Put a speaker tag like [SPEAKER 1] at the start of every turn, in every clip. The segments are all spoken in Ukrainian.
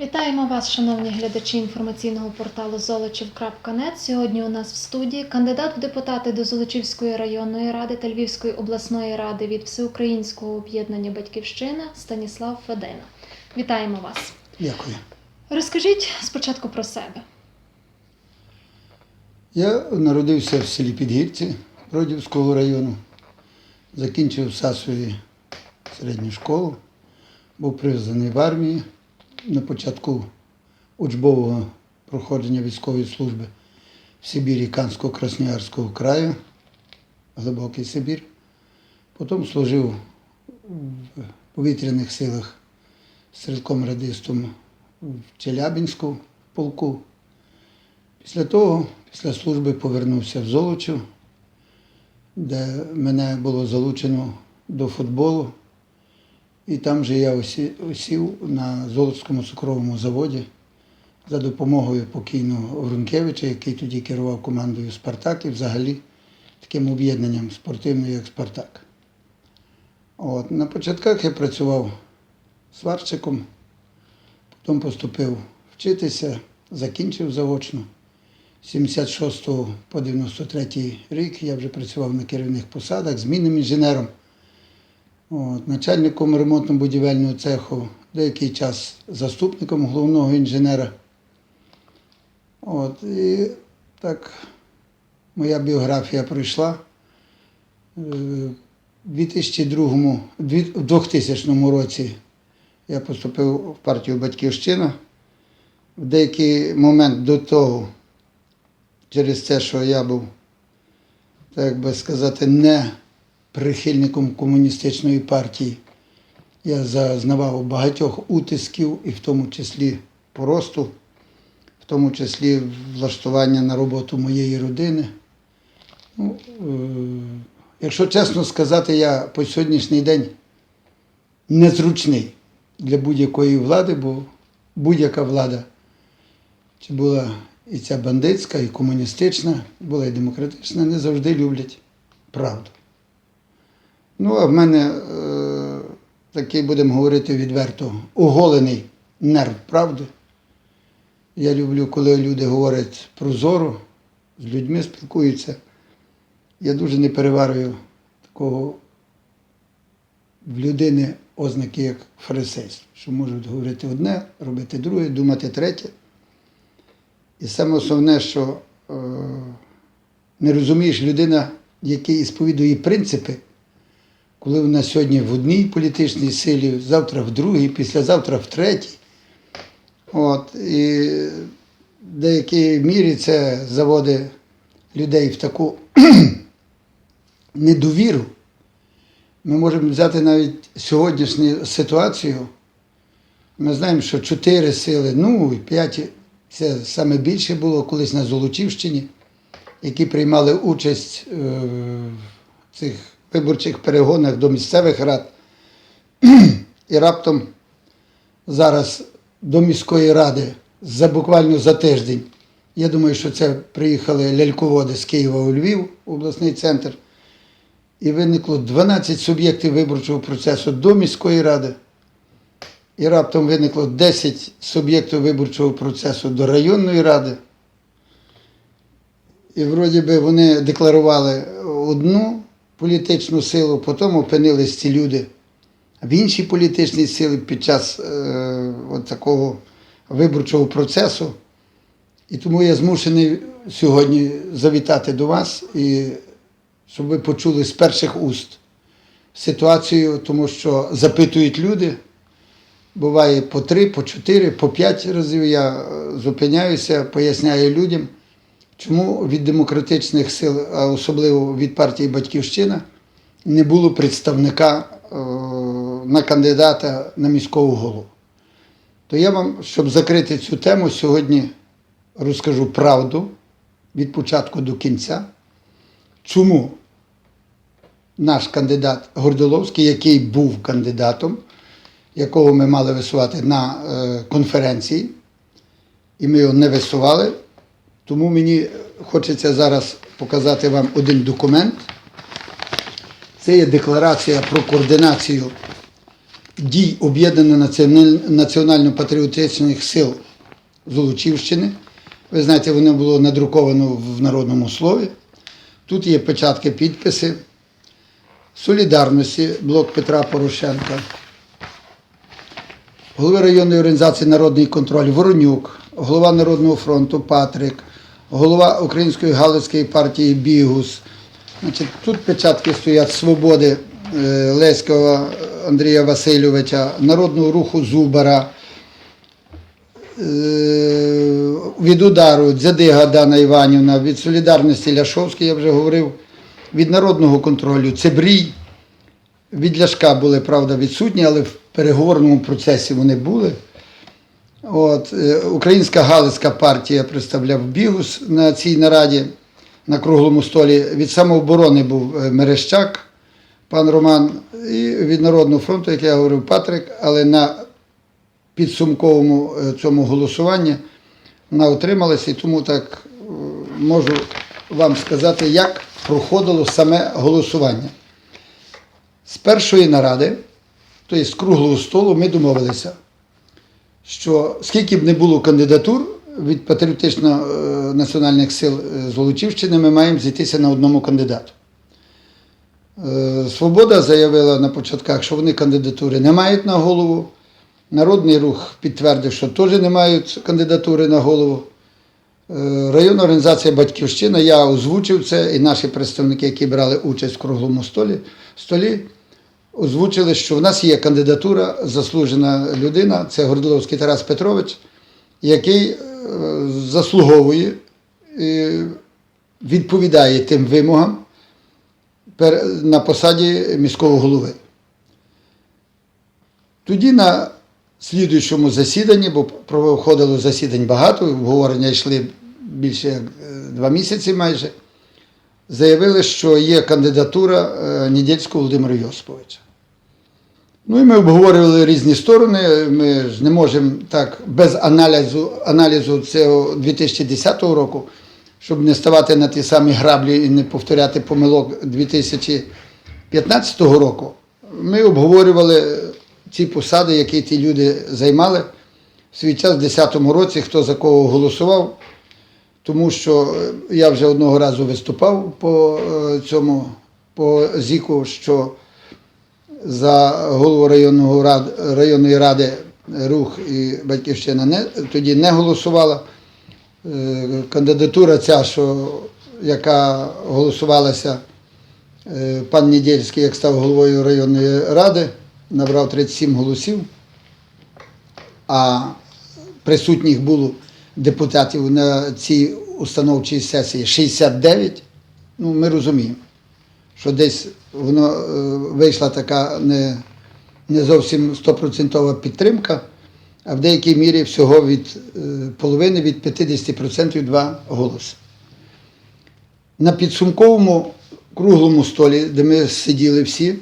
[SPEAKER 1] Вітаємо вас, шановні глядачі інформаційного порталу Золочів.нет. Сьогодні у нас в студії кандидат в депутати до Золочівської районної ради та Львівської обласної ради від Всеукраїнського об'єднання Батьківщина Станіслав Федина. Вітаємо вас.
[SPEAKER 2] Дякую.
[SPEAKER 1] Розкажіть спочатку про себе.
[SPEAKER 2] Я народився в селі Підгірці Бродівського району, закінчив в Сасові середню школу, був призваний в армії на початку учбового проходження військової служби в Сибірі Канського Красноярського краю, глибокий Сибір. Потім служив в повітряних силах стрілком радистом в Челябинську полку. Після того, після служби повернувся в Золочів, де мене було залучено до футболу. І там же я осів на Золотському цукровому заводі за допомогою покійного Грункевича, який тоді керував командою Спартак і взагалі таким об'єднанням спортивним, як Спартак. От, на початках я працював сварщиком, потім поступив вчитися, закінчив заочно. З 76 по 93 рік я вже працював на керівних посадах змінним інженером, от, начальником ремонтно-будівельного цеху, деякий час заступником головного інженера. От, і так моя біографія пройшла. У 2002, 2000 році я поступив в партію Батьківщина. В деякий момент до того, через те, що я був, так би сказати, не прихильником комуністичної партії, я зазнавав багатьох утисків, і в тому числі поросту, в тому числі влаштування на роботу моєї родини. Ну, е, якщо чесно сказати, я по сьогоднішній день незручний для будь-якої влади, бо будь-яка влада, чи була і ця бандитська, і комуністична, була і демократична, не завжди люблять правду. Ну, а в мене е, такий, будемо говорити відверто, оголений нерв правди. Я люблю, коли люди говорять прозоро, з людьми спілкуються. Я дуже не переварюю такого в людини ознаки, як фарисейство, що можуть говорити одне, робити друге, думати третє. І саме основне, що е, не розумієш людина, який сповідує принципи, коли вона сьогодні в одній політичній силі, завтра в другій, післязавтра в третій. От, і в деякій мірі це заводить людей в таку недовіру. Ми можемо взяти навіть сьогоднішню ситуацію. Ми знаємо, що чотири сили, ну і п'ять, це саме більше було колись на Золочівщині, які приймали участь е, в цих виборчих перегонах до місцевих рад. І раптом зараз до міської ради за буквально за тиждень. Я думаю, що це приїхали ляльководи з Києва у Львів, обласний центр. І виникло 12 суб'єктів виборчого процесу до міської ради. І раптом виникло 10 суб'єктів виборчого процесу до районної ради. І вроді би вони декларували одну політичну силу, потім опинились ці люди в іншій політичній силі під час е, от такого виборчого процесу. І тому я змушений сьогодні завітати до вас і щоб ви почули з перших уст ситуацію, тому що запитують люди. Буває по три, по чотири, по п'ять разів я е, зупиняюся, поясняю людям, чому від демократичних сил, а особливо від партії Батьківщина, не було представника е, на кандидата на міського голову. То я вам, щоб закрити цю тему, сьогодні розкажу правду від початку до кінця, чому наш кандидат Гордоловський, який був кандидатом, якого ми мали висувати на е, конференції, і ми його не висували. Тому мені хочеться зараз показати вам один документ. Це є декларація про координацію дій об'єднано національно-патріотичних сил Золочівщини. Ви знаєте, воно було надруковано в народному слові. Тут є печатки, підписи. Солідарності, блок Петра Порошенка, голови районної організації Народний контроль Воронюк, голова Народного фронту Патрик, голова Української Галицької партії Бігус. Значить, тут печатки стоять Свободи е, Леського Андрія Васильовича, Народного руху Зубара, е, від удару Дзядига Дана Іванівна, від Солідарності Ляшовський, я вже говорив, від народного контролю Цебрій. Від Ляшка були, правда, відсутні, але в переговорному процесі вони були. От, е, Українська Галицька партія представляв Бігус на цій нараді на круглому столі. Від самооборони був е, Мерещак, пан Роман, і від Народного фронту, як я говорив, Патрик, але на підсумковому е, цьому голосуванні вона утрималася, і тому так можу вам сказати, як проходило саме голосування. З першої наради, тобто з круглого столу, ми домовилися, що скільки б не було кандидатур від патріотично-національних сил е, Золочівщини, ми маємо зійтися на одному кандидату. Е, Свобода заявила на початках, що вони кандидатури не мають на голову. Народний рух підтвердив, що теж не мають кандидатури на голову. Е, Районна організація Батьківщина, я озвучив це, і наші представники, які брали участь в круглому столі, столі, озвучили, що в нас є кандидатура, заслужена людина, це Гордиловський Тарас Петрович, який е, заслуговує, відповідає тим вимогам на посаді міського голови. Тоді на слідуючому засіданні, бо проходило засідань багато, обговорення йшли більше як е, два місяці майже, заявили, що є кандидатура е, Володимира Йосиповича. Ну і ми обговорювали різні сторони. Ми ж не можемо так без аналізу, аналізу цього 2010 року, щоб не ставати на ті самі граблі і не повторяти помилок 2015 року. Ми обговорювали ці посади, які ті люди займали в свій час, в 2010 році, хто за кого голосував. Тому що е, я вже одного разу виступав по е, цьому по ЗІКу, що за голову районного рад, районної ради рух і батьківщина не, тоді не голосувала. Е, Кандидатура ця, що, яка голосувалася, пан Недільський, як став головою районної ради, набрав 37 голосів, а присутніх було депутатів на цій установчій сесії 69. Ну, ми розуміємо, що десь воно е, вийшла така не, не зовсім стопроцентова підтримка, а в деякій мірі всього від е, половини від 50% два голоси. На підсумковому круглому столі, де ми сиділи всі,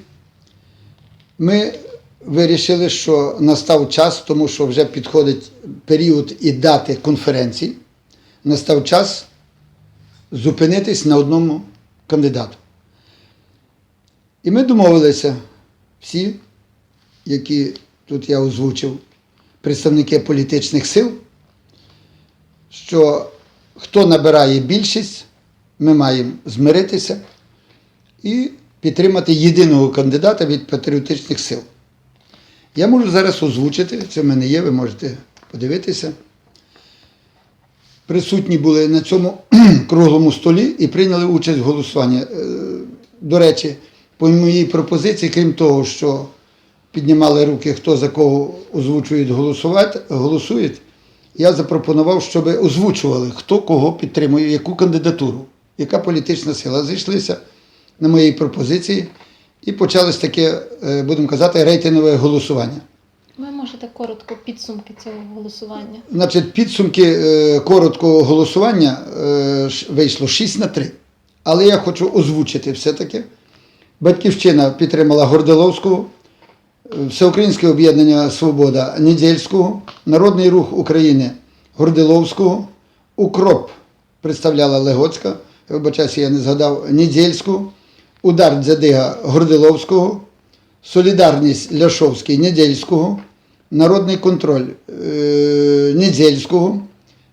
[SPEAKER 2] ми вирішили, що настав час, тому що вже підходить період і дати конференції, настав час зупинитись на одному кандидату. І ми домовилися всі, які тут я озвучив, представники політичних сил, що хто набирає більшість, ми маємо змиритися і підтримати єдиного кандидата від патріотичних сил. Я можу зараз озвучити, це в мене є, ви можете подивитися. Присутні були на цьому круглому столі і прийняли участь в голосуванні. Е, До речі, по моїй пропозиції, крім того, що піднімали руки, хто за кого озвучують голосувати, голосують, я запропонував, щоб озвучували, хто кого підтримує, яку кандидатуру, яка політична сила. Зійшлися на моїй пропозиції і почалось таке, е, будемо казати, рейтингове голосування.
[SPEAKER 1] Ви можете коротко підсумки цього голосування.
[SPEAKER 2] Значить, підсумки е, короткого голосування е, вийшло 6 на 3. Але я хочу озвучити все-таки. Батьківщина підтримала Гордиловського, Всеукраїнське об'єднання Свобода Недільського, Народний рух України Гордиловського, Укроп представляла Легоцька, вибачаюся, я не згадав Недільського, Удар Дзядига Гордиловського, Солідарність Ляшовський Недельського, Народний контроль е, Недзельського,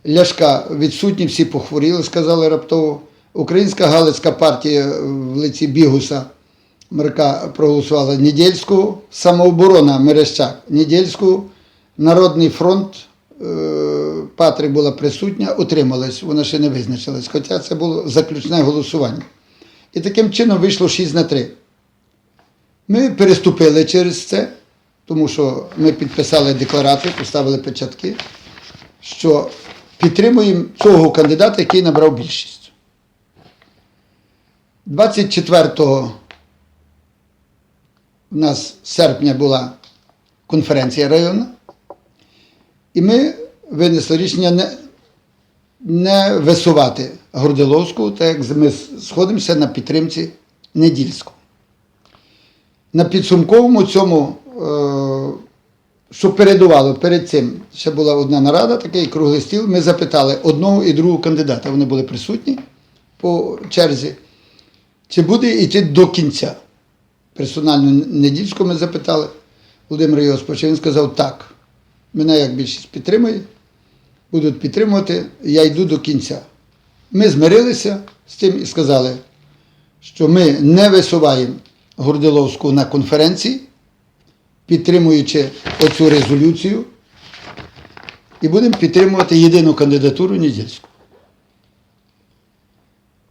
[SPEAKER 2] Ляшка відсутні, всі похворіли, сказали раптово. Українська Галицька партія в лиці Бігуса Марка проголосувала Недельського, самооборона Мерещак Недельського, Народний фронт е, Патрик була присутня, утрималась, вона ще не визначилась, хоча це було заключне голосування. І таким чином вийшло 6 на 3. Ми переступили через це, тому що ми підписали декларацію, поставили печатки, що підтримуємо цього кандидата, який набрав більшість. 24 у нас серпня була конференція районна, і ми винесли рішення не висувати Гордиловську, так як ми сходимося на підтримці Недільського. На підсумковому цьому, е, що передувало перед цим, ще була одна нарада, такий круглий стіл. Ми запитали одного і другого кандидата. Вони були присутні по черзі. Чи буде йти до кінця? Персонально Недільського ми запитали Володимира Йосиповича. Він сказав так. Мене як більшість підтримує, будуть підтримувати, я йду до кінця. Ми змирилися з тим і сказали, що ми не висуваємо Гордиловську на конференції, підтримуючи оцю резолюцію, і будемо підтримувати єдину кандидатуру Недільську.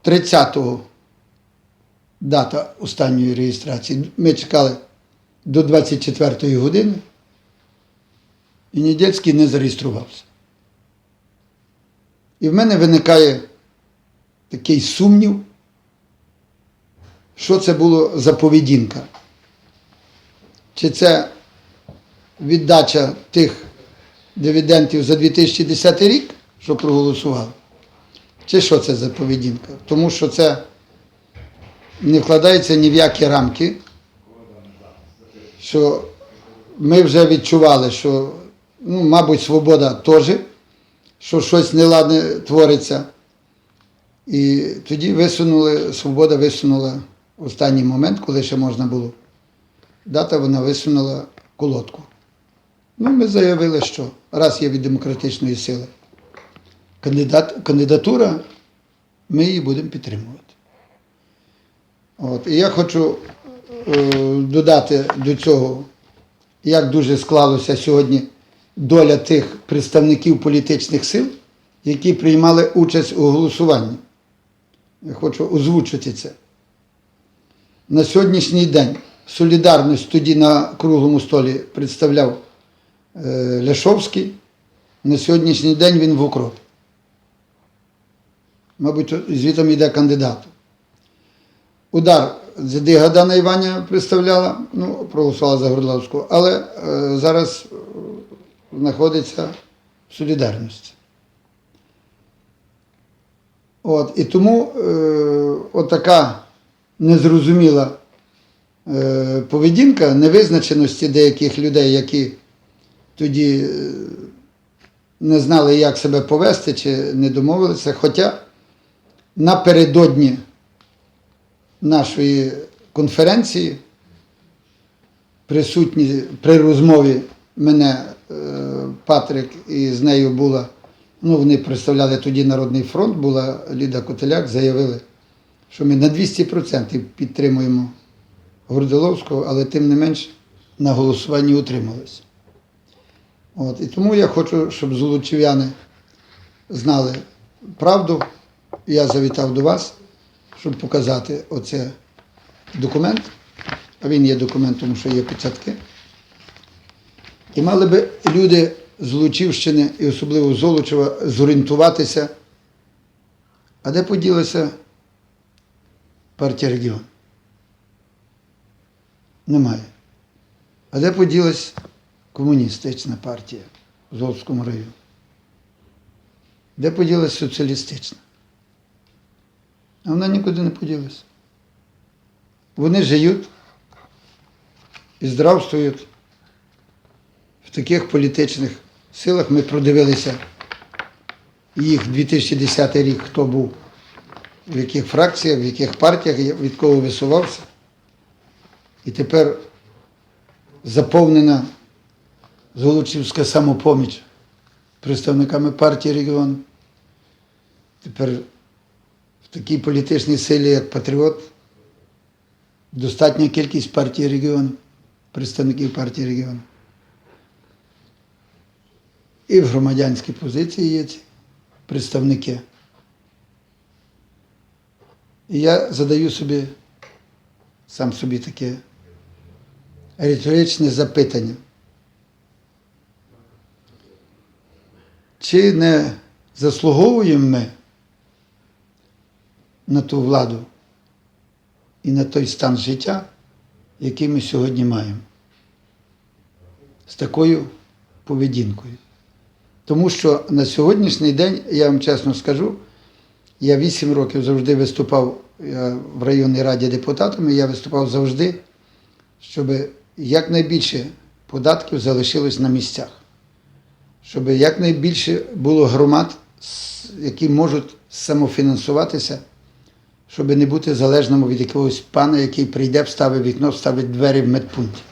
[SPEAKER 2] 30-го дата останньої реєстрації. Ми чекали до 24-ї години, і Недільський не зареєструвався. І в мене виникає такий сумнів, що це було за поведінка. Чи це віддача тих дивідендів за 2010 рік, що проголосували? Чи що це за поведінка? Тому що це не вкладається ні в які рамки, що ми вже відчували, що, ну, мабуть, свобода теж, що щось неладне твориться. І тоді висунули, свобода висунула останній момент, коли ще можна було. Дата вона висунула колодку. Ну, ми заявили, що раз є від демократичної сили кандидат, кандидатура, ми її будемо підтримувати. От. І я хочу е, додати до цього, як дуже склалося сьогодні доля тих представників політичних сил, які приймали участь у голосуванні. Я хочу озвучити це. На сьогоднішній день солідарність тоді на круглому столі представляв е, Ляшовський. На сьогоднішній день він в укропі. Мабуть, звітом йде кандидат. Удар Дзидига Дана Іваня представляла, ну, проголосувала за Горловську, але е, зараз знаходиться в солідарності. От, і тому е, отака незрозуміла е, поведінка невизначеності деяких людей, які тоді е, не знали, як себе повести чи не домовилися. Хоча напередодні нашої конференції присутні при розмові мене Патрик і з нею була, ну вони представляли тоді Народний фронт, була Ліда Котеляк, заявили, що ми на 200% підтримуємо Гордиловського, але тим не менш на голосуванні утрималися. І тому я хочу, щоб золочів'яни знали правду. Я завітав до вас, щоб показати оце документ. А він є документ, тому що є печатки. І мали би люди з Лучівщини і особливо Золочева зорієнтуватися, а де поділася партія регіон? Немає. А де поділась комуністична партія в Золотському районі? Де поділась соціалістична? А вона нікуди не поділася. Вони живуть і здравствують в таких політичних силах. Ми продивилися їх 2010 рік, хто був, в яких фракціях, в яких партіях, від кого висувався. І тепер заповнена Золочівська самопоміч представниками партії регіону. Тепер в такій політичній силі, як Патріот, достатня кількість партії регіону, представників партії регіону. І в громадянській позиції є ці представники. І я задаю собі сам собі таке риторичне запитання. Чи не заслуговуємо ми на ту владу і на той стан життя, який ми сьогодні маємо? З такою поведінкою. Тому що на сьогоднішній день, я вам чесно скажу, я 8 років завжди виступав в районній раді депутатом, і я виступав завжди, щоб якнайбільше податків залишилось на місцях, щоб якнайбільше було громад, які можуть самофінансуватися, щоб не бути залежними від якогось пана, який прийде, вставить вікно, вставить двері в медпункті.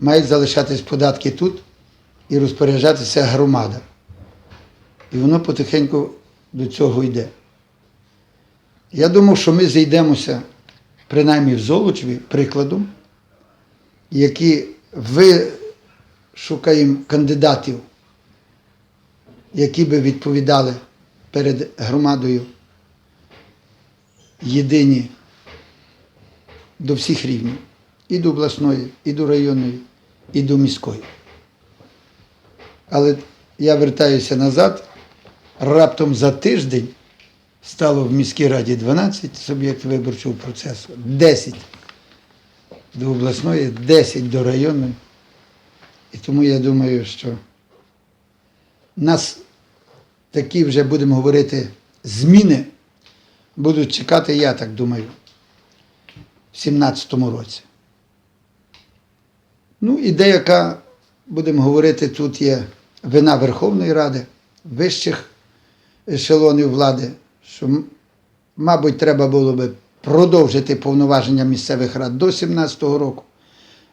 [SPEAKER 2] Мають залишатись податки тут і розпоряджатися громада. І воно потихеньку до цього йде. Я думав, що ми зійдемося, принаймні в Золочеві, прикладом, які вишукаємо кандидатів, які би відповідали перед громадою єдині до всіх рівнів, і до обласної, і до районної, і до міської. Але я вертаюся назад, раптом за тиждень стало в міській раді 12 суб'єктів виборчого процесу, 10 до обласної, 10 до районної. І тому я думаю, що нас такі вже будемо говорити зміни будуть чекати, я так думаю, в 17-му році. Ну і деяка, будемо говорити, тут є вина Верховної Ради, вищих ешелонів влади, що, мабуть, треба було би продовжити повноваження місцевих рад до 17-го року,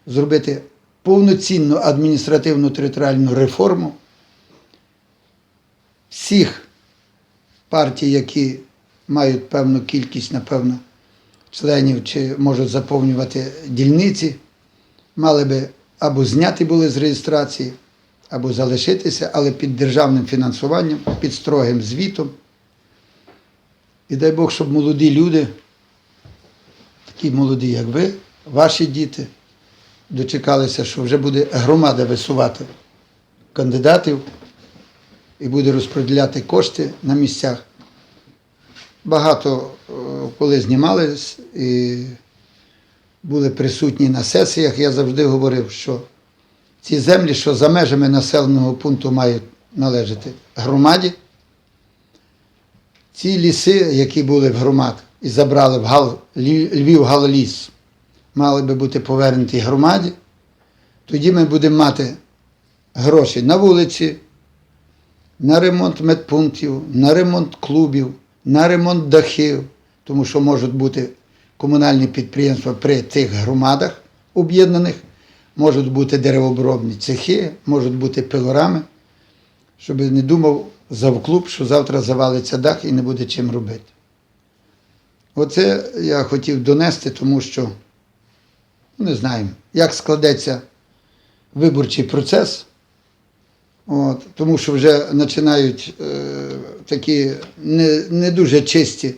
[SPEAKER 2] зробити повноцінну адміністративну територіальну реформу. Всіх партій, які мають певну кількість, напевно, членів чи можуть заповнювати дільниці, мали би або зняти були з реєстрації, або залишитися, але під державним фінансуванням, під строгим звітом. І дай Бог, щоб молоді люди, такі молоді, як ви, ваші діти, дочекалися, що вже буде громада висувати кандидатів і буде розподіляти кошти на місцях. Багато е, коли знімались і були присутні на сесіях, я завжди говорив, що ці землі, що за межами населеного пункту мають належати громаді, ці ліси, які були в громад і забрали в Гал, Львів Галаліс, мали би бути повернуті громаді. Тоді ми будемо мати гроші на вулиці, на ремонт медпунктів, на ремонт клубів, на ремонт дахів, тому що можуть бути комунальні підприємства при тих громадах об'єднаних, можуть бути деревообробні цехи, можуть бути пилорами, щоб не думав завклуб, що завтра завалиться дах і не буде чим робити. Оце я хотів донести, тому що ну, не знаємо, як складеться виборчий процес. От, тому що вже починають е, такі не, не дуже чисті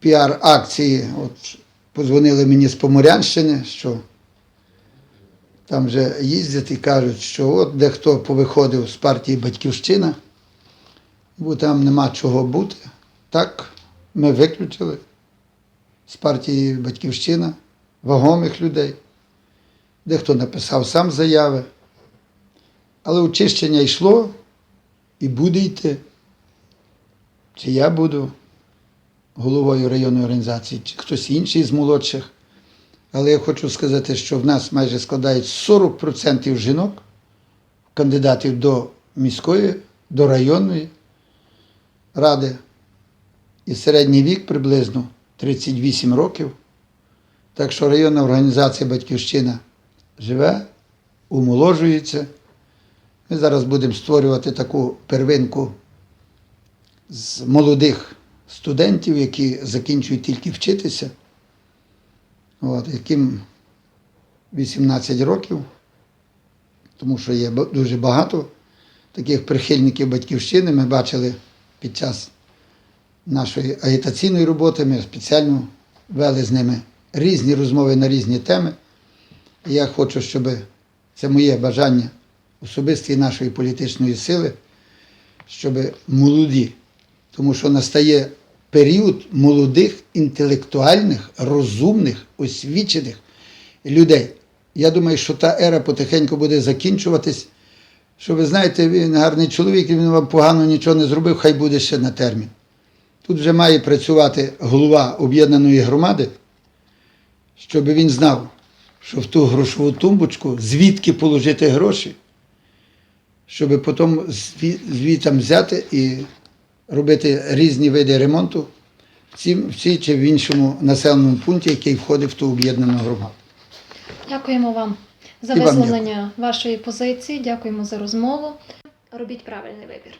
[SPEAKER 2] піар-акції. От, позвонили мені з Поморянщини, що там вже їздять і кажуть, що от дехто повиходив з партії Батьківщина, бо там нема чого бути. Так, ми виключили з партії Батьківщина вагомих людей. Дехто написав сам заяви. Але очищення йшло і буде йти. Чи я буду головою районної організації, чи хтось інший з молодших. Але я хочу сказати, що в нас майже складають 40% жінок, кандидатів до міської, до районної ради. І середній вік приблизно 38 років. Так що районна організація Батьківщина живе, умоложується. Ми зараз будемо створювати таку первинку з молодих студентів, які закінчують тільки вчитися, от, яким 18 років, тому що є дуже багато таких прихильників батьківщини. Ми бачили під час нашої агітаційної роботи, ми спеціально вели з ними різні розмови на різні теми. І я хочу, щоб це моє бажання особистої нашої політичної сили, щоб молоді, тому що настає період молодих, інтелектуальних, розумних, освічених людей. Я думаю, що та ера потихеньку буде закінчуватись. Що ви знаєте, він гарний чоловік, він вам погано нічого не зробив, хай буде ще на термін. Тут вже має працювати голова об'єднаної громади, щоб він знав, що в ту грошову тумбочку, звідки положити гроші, щоб потім зві- звідти взяти і робити різні види ремонту в цій, чи в іншому населеному пункті, який входить в ту об'єднану громаду.
[SPEAKER 1] Дякуємо вам за висловлення вашої позиції. Дякуємо за розмову. Робіть правильний вибір.